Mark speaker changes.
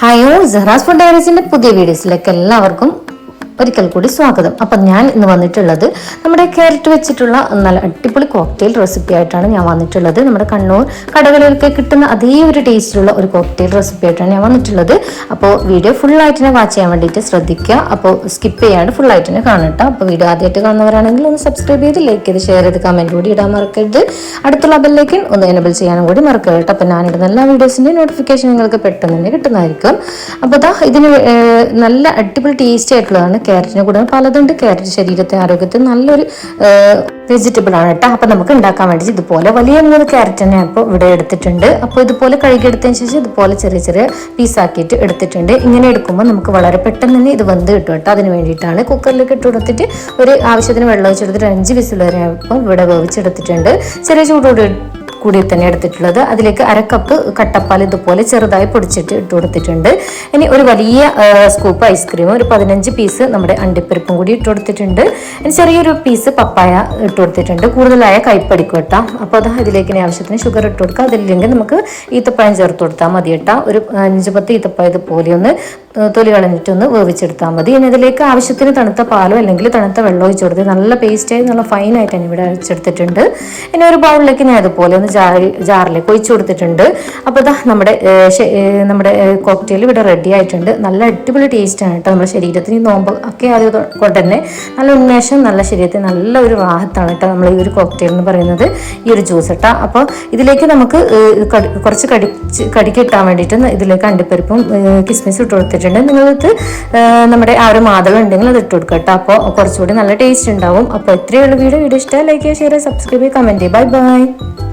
Speaker 1: ഹായോ Zehra's food ഡയറീസിന്റെ പുതിയ വീഡിയോസിലേക്ക് എല്ലാവർക്കും ഒരിക്കൽ കൂടി സ്വാഗതം. അപ്പം ഞാൻ ഇന്ന് വന്നിട്ടുള്ളത് നമ്മുടെ ക്യാരറ്റ് വെച്ചിട്ടുള്ള നല്ല അടിപൊളി കോക്ടെയിൽ റെസിപ്പി ആയിട്ടാണ് ഞാൻ വന്നിട്ടുള്ളത്. നമ്മുടെ കണ്ണൂർ കടകളിലൊക്കെ കിട്ടുന്ന അതേ ഒരു ടേസ്റ്റിലുള്ള ഒരു കോക്ടെയിൽ റെസിപ്പി ആയിട്ടാണ് ഞാൻ വന്നിട്ടുള്ളത്. അപ്പോൾ വീഡിയോ ഫുൾ ആയിട്ട് തന്നെ വാച്ച് ചെയ്യാൻ വേണ്ടിയിട്ട് ശ്രദ്ധിക്കുക. അപ്പോൾ സ്കിപ്പ് ചെയ്യാണ്ട് ഫുൾ ആയിട്ട് തന്നെ കാണട്ടോ അപ്പോൾ വീഡിയോ ആദ്യമായിട്ട് കാണുന്നവരാണെങ്കിൽ ഒന്ന് സബ്സ്ക്രൈബ് ചെയ്ത് ലൈക്ക് ചെയ്ത് ഷെയർ ചെയ്ത് കമന്റ് കൂടി ഇടാൻ മറക്കരുത്. അടുത്തുള്ള ബെല്ലേക്ക് ഒന്ന് എനബിൾ ചെയ്യാനും കൂടി മറക്കരുത് കേട്ടോ അപ്പോൾ ഞാനിടുന്ന എല്ലാ വീഡിയോസിന്റെ നോട്ടിഫിക്കേഷൻ നിങ്ങൾക്ക് പെട്ടെന്ന് തന്നെ കിട്ടുന്നതായിരിക്കും. അപ്പോൾ ദാ ഇതിന് നല്ല അടിപൊളി ടേസ്റ്റി ആയിട്ടുള്ളതാണ് ക്യാരറ്റിനെ കൂടാതെ പലതുണ്ട്. ക്യാരറ്റ് ശരീരത്തെ ആരോഗ്യത്തിന് നല്ലൊരു വെജിറ്റബിൾ ആണ് കേട്ടോ. അപ്പം നമുക്ക് ഉണ്ടാക്കാൻ വേണ്ടി ഇതുപോലെ വലിയ മൂന്ന് ക്യാരറ്റ് തന്നെ ഇപ്പോൾ ഇവിടെ എടുത്തിട്ടുണ്ട്. അപ്പോൾ ഇതുപോലെ കഴുകിയെടുത്തതിന് ശേഷം ഇതുപോലെ ചെറിയ ചെറിയ പീസാക്കിയിട്ട് എടുത്തിട്ടുണ്ട്. ഇങ്ങനെ എടുക്കുമ്പോൾ നമുക്ക് വളരെ പെട്ടെന്ന് തന്നെ ഇത് വെന്ത് കിട്ടും കേട്ടോ. അതിന് വേണ്ടിയിട്ടാണ് കുക്കറിലേക്ക് ഇട്ട് കൊടുത്തിട്ട് ഒരു ആവശ്യത്തിന് വെള്ളം ഒഴിച്ചെടുത്തിട്ട് അഞ്ച് വിസിൽ വരെ ഇപ്പോൾ ഇവിടെ വേവിച്ചെടുത്തിട്ടുണ്ട്. ചെറിയ ചൂടോട് കൂടി തന്നെ എടുത്തിട്ടുള്ളത്. അതിലേക്ക് അര കപ്പ് കട്ടപ്പാൽ ഇതുപോലെ ചെറുതായി പൊടിച്ചിട്ട് ഇട്ട് കൊടുത്തിട്ടുണ്ട്. ഇനി ഒരു വലിയ സ്കൂപ്പ് ഐസ്ക്രീം ഒരു പതിനഞ്ച് പീസ് നമ്മുടെ അണ്ടിപ്പരിപ്പും കൂടി ഇട്ട് കൊടുത്തിട്ടുണ്ട്. ഇനി ചെറിയൊരു പീസ് പപ്പായ ഇട്ട് കൊടുത്തിട്ടുണ്ട്. കൂടുതലായ കൈപ്പടിക്കും കേട്ടോ. അപ്പോൾ അത് ഇതിലേക്ക് ആവശ്യത്തിന് ഷുഗർ ഇട്ട് കൊടുക്കുക. അതില്ലെങ്കിൽ നമുക്ക് ഈത്തപ്പഴം ചേർത്ത് കൊടുത്താൽ മതി കേട്ടോ. ഒരു അഞ്ച് പത്ത് ഈത്തപ്പഴം ഇതുപോലെ ഒന്ന് തൊലി കളഞ്ഞിട്ടൊന്ന് വേവിച്ചെടുത്താൽ മതി. ഇനി ഇതിലേക്ക് ആവശ്യത്തിന് തണുത്ത പാലോ അല്ലെങ്കിൽ തണുത്ത വെള്ളം ഒഴിച്ചു കൊടുത്ത് നല്ല പേസ്റ്റായി നല്ല ഫൈനായിട്ട് ഞാൻ ഇവിടെ അരച്ചെടുത്തിട്ടുണ്ട്. ഇനി ഒരു ബൗളിലേക്ക് ഞാൻ അതുപോലെ ഒന്ന് ജാറിൽ ജാറിലേക്ക് ഒഴിച്ചു കൊടുത്തിട്ടുണ്ട്. അപ്പോൾ ഇതാ നമ്മുടെ നമ്മുടെ കോക്ടെയിൽ ഇവിടെ റെഡി ആയിട്ടുണ്ട്. നല്ല അടിപൊളി ടേസ്റ്റാണ് കേട്ടോ. നമ്മുടെ ശരീരത്തിന് ഈ നോമ്പ് ഒക്കെ ആയത് കൊണ്ട് തന്നെ നല്ല ഉന്മേഷം നല്ല ശരീരത്തിന് നല്ല ഒരു റാഹത്താണ് കേട്ടോ നമ്മൾ ഈ ഒരു കോക്ടെയിൽ എന്ന് പറയുന്നത്. ഈ ഒരു ജ്യൂസ് കേട്ടോ അപ്പോൾ ഇതിലേക്ക് നമുക്ക് കുറച്ച് കടിച്ച് കടിക്കിട്ടാൻ വേണ്ടിയിട്ട് ഇതിലേക്ക് അണ്ടിപ്പരിപ്പും കിസ്മിസും ഇട്ട് കൊടുത്തിട്ടുണ്ട്. നിങ്ങൾക്ക് ഏഹ് നമ്മുടെ ആ ഒരു മാതളം ഉണ്ടെങ്കിൽ അത് ഇട്ട് കൊടുക്കുക കേട്ടോ. അപ്പോൾ കുറച്ചുകൂടി നല്ല ടേസ്റ്റ് ഉണ്ടാവും. അപ്പോൾ ഇത്രയുള്ള വീഡിയോ. വീഡിയോ ഇഷ്ടമായി ലൈക്ക് ചെയ്യുക ഷെയർ സബ്സ്ക്രൈബ് ചെയ്യുക കമന്റ് ചെയ്യുക. Bye bye